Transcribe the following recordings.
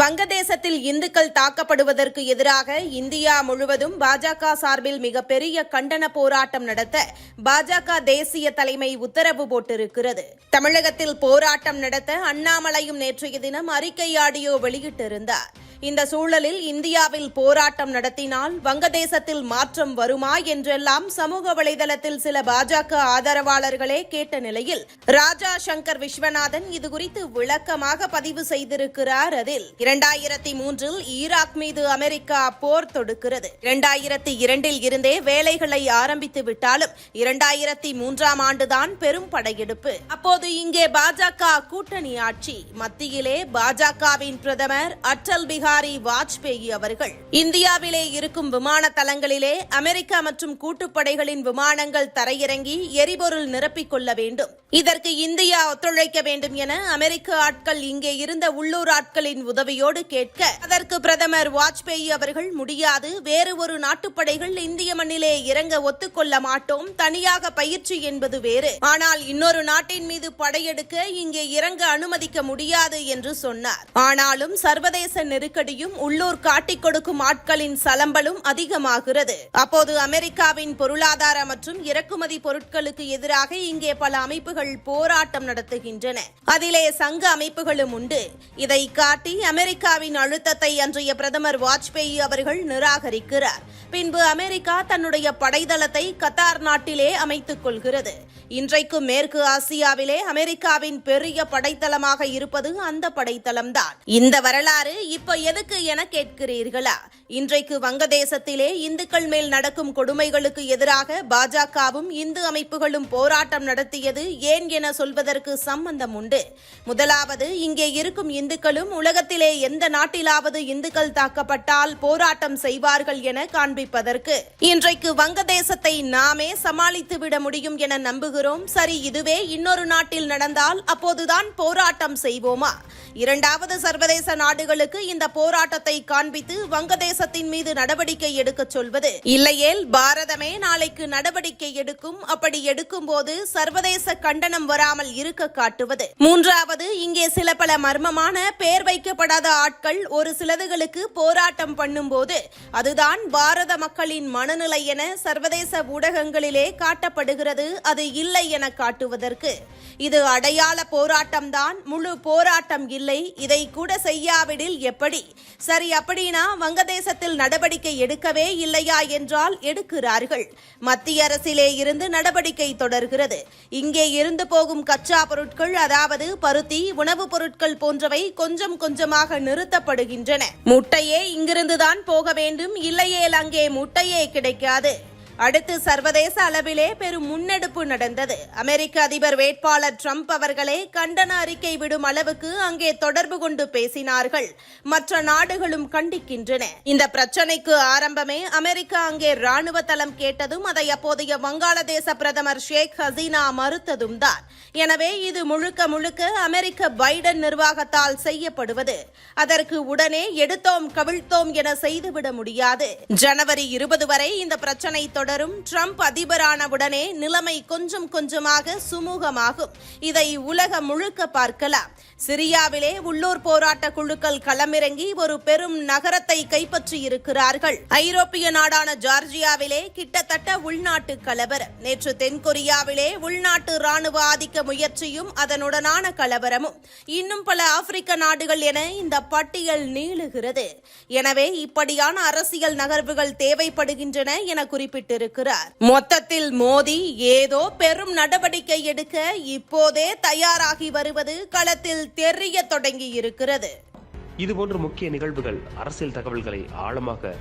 வங்கதேசத்தில் இந்துக்கள் தாக்கப்படுவதற்கு எதிராக இந்தியா முழுவதும் பாஜக சார்பில் மிகப்பெரிய கண்டன போராட்டம் நடத்த பாஜக தேசிய தலைமை உத்தரவு போட்டிருக்கிறது. தமிழகத்தில் போராட்டம் நடத்த அண்ணாமலையும் நேற்றைய தினம் அறிக்கை ஆடியோ வெளியிட்டிருந்தார். இந்த சூழலில் இந்தியாவில் போராட்டம் நடத்தினால் வங்கதேசத்தில் மாற்றம் வருமா என்றெல்லாம் சமூக வலைதளத்தில் சில பாஜக ஆதரவாளர்களே கேட்ட நிலையில் ராஜா சங்கர் விஸ்வநாதன் இதுகுறித்து விளக்கமாக பதிவு செய்திருக்கிறார் அதில். இரண்டாயிரத்தி மூன்றில் ஈராக் மீது அமெரிக்கா போர் தொடுக்கிறது. இரண்டாயிரத்தி இரண்டில் இருந்தே வேலைகளை ஆரம்பித்து விட்டாலும் இரண்டாயிரத்தி மூன்றாம் ஆண்டுதான் பெரும் படையெடுப்பு. அப்போது இங்கே பாஜக கூட்டணி ஆட்சி. மத்தியிலே பாஜகவின் பிரதமர் அட்டல் பிகார் வாஜ்பேயி அவர்கள் இந்தியாவிலே இருக்கும் விமான தளங்களிலே அமெரிக்கா மற்றும் கூட்டுப்படைகளின் விமானங்கள் தரையிறங்கி எரிபொருள் நிரப்பிக் கொள்ள வேண்டும். இதற்கு இந்தியா ஒத்துழைக்க வேண்டும் என அமெரிக்க ஆட்கள் இங்கே இருந்த உள்ளூர் ஆட்களின் உதவியோடு கேட்க அதற்கு பிரதமர் வாஜ்பேயி அவர்கள் முடியாது. வேறு ஒரு நாட்டுப்படைகள் இந்திய மண்ணிலே இறங்க ஒத்துக்கொள்ள மாட்டோம். தனியாக பயிற்சி என்பது வேறு. ஆனால் இன்னொரு நாட்டின் மீது படையெடுக்க இங்கே இறங்க அனுமதிக்க முடியாது என்று சொன்னார். ஆனாலும் சர்வதேச நெருக்கடி நெருக்கடியும் உள்ளூர் காட்டிக் கொடுக்கும் ஆட்களின் சலம்பலும் அதிகமாகிறது. அப்போது அமெரிக்காவின் பொருளாதார மற்றும் இறக்குமதி பொருட்களுக்கு எதிராக இங்கே பல அமைப்புகள் போராட்டம் நடத்துகின்றன. அதிலே சங்க அமைப்புகளும் உண்டு. இதை காட்டி அமெரிக்காவின் அழுத்தத்தை அன்றைய பிரதமர் வாஜ்பேயி அவர்கள் நிராகரிக்கிறார். பின்பு அமெரிக்கா தன்னுடைய படைதளத்தை கத்தார் நாட்டிலே அமைத்துக் கொள்கிறது. இன்றைக்கு மேற்கு ஆசியாவிலே அமெரிக்காவின் பெரிய படைத்தளமாக இருப்பது அந்த படைத்தளம்தான். இந்த வரலாறு இப்ப எதுக்கு என கேட்கிறீர்களா? இன்றைக்கு வங்கதேசத்திலே இந்துக்கள் மேல் நடக்கும் கொடுமைகளுக்கு எதிராக பாஜகவும் இந்து அமைப்புகளும் போராட்டம் நடத்தியது ஏன் என சொல்வதற்கு சம்பந்தம் உண்டு. முதலாவது இங்கே இருக்கும் இந்துக்களும் உலகத்திலே எந்த நாட்டிலாவது இந்துக்கள் தாக்கப்பட்டால் போராட்டம் செய்வார்கள் என காண்பிப்பதற்கு. இன்றைக்கு வங்கதேசத்தை நாமே சமாளித்துவிட முடியும் என நம்புகிறோம். சரி இதுவே இன்னொரு நாட்டில் நடந்தால் அப்போதுதான் போராட்டம் செய்வோமா? இரண்டாவது சர்வதேச நாடுகளுக்கு இந்த போராட்டத்தை காண்பித்து வங்கதேசத்தின் மீது நடவடிக்கை எடுக்க சொல்வது. இல்லையேல் பாரதமே நாளைக்கு நடவடிக்கை எடுக்கும். அப்படி எடுக்கும் போது சர்வதேச கண்டனம் வராமல் இருக்க காட்டுவது. மூன்றாவது இங்கே சில பல மர்மமான பெயர் வைக்கப்படாத ஆட்கள் ஒரு சிலதுகளுக்கு போராட்டம் பண்ணும்போது அதுதான் பாரத மக்களின் மனநிலை என சர்வதேச ஊடகங்களிலே காட்டப்படுகிறது. அது இல்லை என காட்டுவதற்கு. இது அடையாள போராட்டம்தான். முழு போராட்டம் இல்லை. இதை கூட செய்யாவிடில் எப்படி? சரி அப்படின்னா வங்கதேசத்தில் நடவடிக்கை எடுக்கவே இல்லையா என்றால் எடுக்கிறார்கள். மத்திய அரசிலே இருந்து நடவடிக்கை தொடர்கிறது. இங்கே இருந்து போகும் கச்சா பொருட்கள் அதாவது பருத்தி உணவுப் பொருட்கள் போன்றவை கொஞ்சம் கொஞ்சமாக நிறுத்தப்படுகின்றன. முட்டையே இங்கிருந்துதான் போக வேண்டும். இல்லையேல் அங்கே முட்டையே கிடைக்காது. அடுத்து சர்வதேச அளவிலே பெரும் முன்னெடுப்பு நடந்தது. அமெரிக்க அதிபர் வேட்பாளர் ட்ரம்ப் அவர்களே கண்டன அறிக்கை விடும் அளவுக்கு அங்கே தொடர்பு கொண்டு பேசினார்கள். மற்ற நாடுகளும் கண்டிக்கின்றன. இந்த பிரச்சனைக்கு ஆரம்பமே அமெரிக்கா அங்கே ராணுவ தளம் கேட்டதும் அதை அப்போதைய வங்காளதேச பிரதமர் ஷேக் ஹசீனா மறுத்ததும் தான். எனவே இது முழுக்க முழுக்க அமெரிக்க பைடன் நிர்வாகத்தால் செய்யப்படுவது. அதற்கு உடனே எடுத்தோம் கவிழ்த்தோம் என செய்துவிட முடியாது. ஜனவரி இருபது வரை இந்த பிரச்சனை தொடரும். ட்ரம்ப் அதிபரானவுடனே நிலைமை கொஞ்சம் கொஞ்சமாக சுமூகமாகும். இதை உலகம் முழுக்க பார்க்கலாம். சிரியாவிலே உள்ளூர் போராட்ட குழுக்கள் களமிறங்கி ஒரு பெரும் நகரத்தை கைப்பற்றி இருக்கிறார்கள் ஐரோப்பிய நாடான ஜார்ஜியாவிலே கிட்டத்தட்ட உள்நாட்டு கலவரம். நேற்று தென்கொரியாவிலே உள்நாட்டு ராணுவ ஆதிக்க முயற்சியும் அதனுடனான கலவரமும். இன்னும் பல ஆப்பிரிக்க நாடுகள் என இந்த பட்டியல் நீளுகிறது. எனவே இப்படியான அரசியல் நகர்வுகள் தேவைப்படுகின்றன என குறிப்பிட்டு கொண்டிருக்கிறார். மொத்தத்தில் மோடி ஏதோ பெரும் நடவடிக்கை எடுக்க இப்போதே தயாராகி வருவது களத்தில் தெரிய தொடங்கி இருக்கிறது இதுபோன்ற முக்கிய நிகழ்வுகள் அரசியல் தகவல்களை ஆழமாக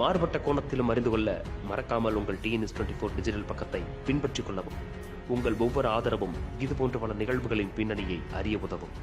மாறுபட்ட கோணத்திலும் அறிந்து கொள்ள மறக்காமல் உங்கள் டிஎன்எஸ் டுவெண்ட்டி ஃபோர் டிஜிட்டல் பக்கத்தை பின்பற்றிக் கொள்ளவும். உங்கள் ஒவ்வொரு ஆதரவும் இதுபோன்ற பல நிகழ்வுகளின் பின்னணியை அறிய உதவும்.